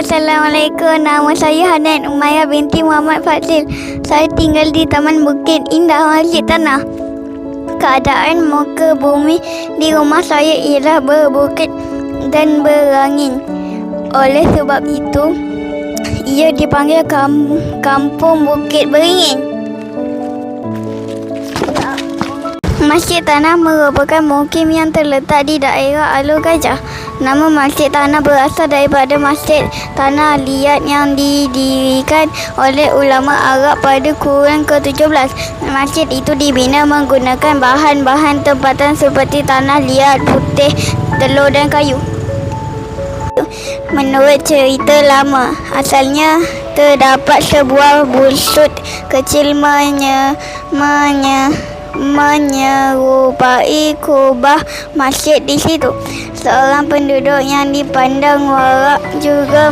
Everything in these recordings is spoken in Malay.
Assalamualaikum. Nama saya Hanan Umayyah binti Muhammad Fadzil. Saya tinggal di Taman Bukit Indah Masjid Tanah. Keadaan muka bumi di rumah saya ialah berbukit dan berangin. Oleh sebab itu, ia dipanggil kam- Kampung Bukit Beringin. Masjid Tanah merupakan mukim yang terletak di daerah Alur Gajah. Nama Masjid Tanah berasal daripada Masjid Tanah Liat yang didirikan oleh ulama Arab pada kurun ke-17. Masjid itu dibina menggunakan bahan-bahan tempatan seperti tanah liat, putih, telur dan kayu. Menurut cerita lama, asalnya terdapat sebuah busut kecil menye, menye, menyerupai kubah masjid di situ. Seorang penduduk yang dipandang warak juga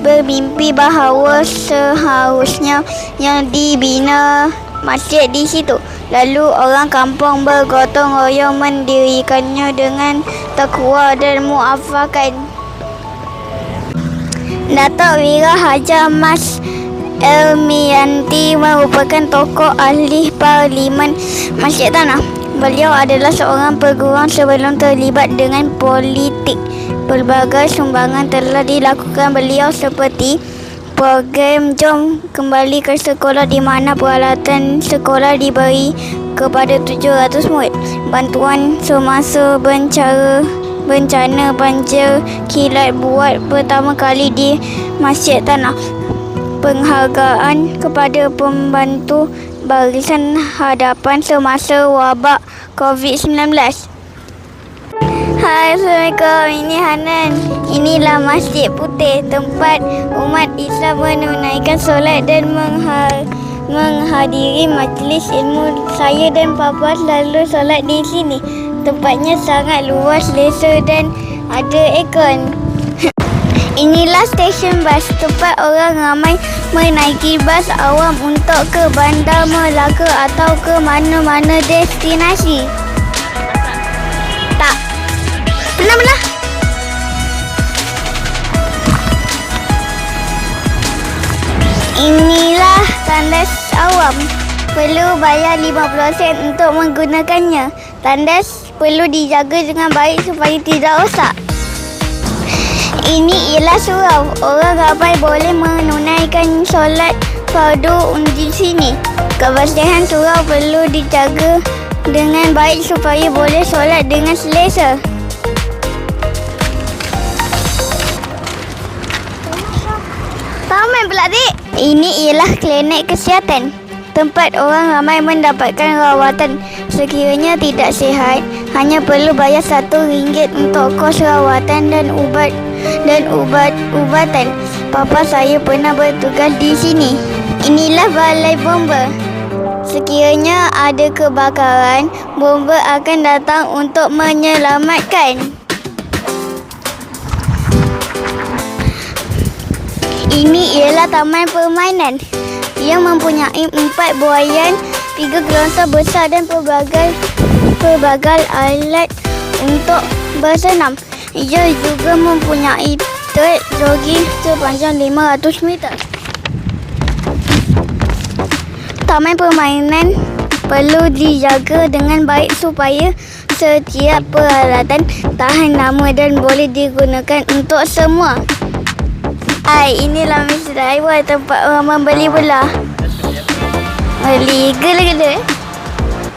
bermimpi bahawa seharusnya yang dibina masjid di situ. Lalu orang kampung bergotong royong mendirikannya dengan takwa dan muafakat. Datuk Wira Hajar Mas Elmianti merupakan tokoh ahli parlimen Masjid Tanah. Beliau adalah seorang peguam sebelum terlibat dengan politik. Pelbagai sumbangan telah dilakukan beliau seperti program Jom Kembali ke Sekolah di mana peralatan sekolah diberi kepada 700 murid. Bantuan semasa bencana bencana banjir kilat buat pertama kali di Masjid Tanah. Penghargaan kepada pembantu barisan hadapan semasa wabak COVID-19. Hai Assalamualaikum, ini Hanan. Inilah Masjid Putih, tempat umat Islam menunaikan solat dan menghar menghadiri majlis ilmu. Saya dan Papa selalu solat di sini. Tempatnya sangat luas, selesa dan ada aircon. Inilah stesen bas tempat orang ramai menaiki bas awam untuk ke Bandar Melaka atau ke mana-mana destinasi. Tak. Benar-benar. Inilah tandas awam. Perlu bayar 50 sen untuk menggunakannya. Tandas perlu dijaga dengan baik supaya tidak rosak. Ini ialah surau. Orang ramai boleh menunaikan solat fardu di sini. Kebersihan surau perlu dijaga dengan baik supaya boleh solat dengan selesa. Taman pula dik. Ini ialah klinik kesihatan. Tempat orang ramai mendapatkan rawatan sekiranya tidak sihat hanya perlu bayar satu ringgit untuk kos rawatan dan ubat dan ubat ubatan. Papa saya pernah bertugas di sini. Inilah balai bomba. Sekiranya ada kebakaran, bomba akan datang untuk menyelamatkan. Ini ialah taman permainan. Ia mempunyai empat buaian, tiga gelontor besar dan pelbagai pelbagai alat untuk bersenam. Ia juga mempunyai trek jogging sepanjang 500 meter. Taman permainan perlu dijaga dengan baik supaya setiap peralatan tahan lama dan boleh digunakan untuk semua. Hai, inilah Mr. Aiwa tempat orang membeli bola. Beli gela-gela.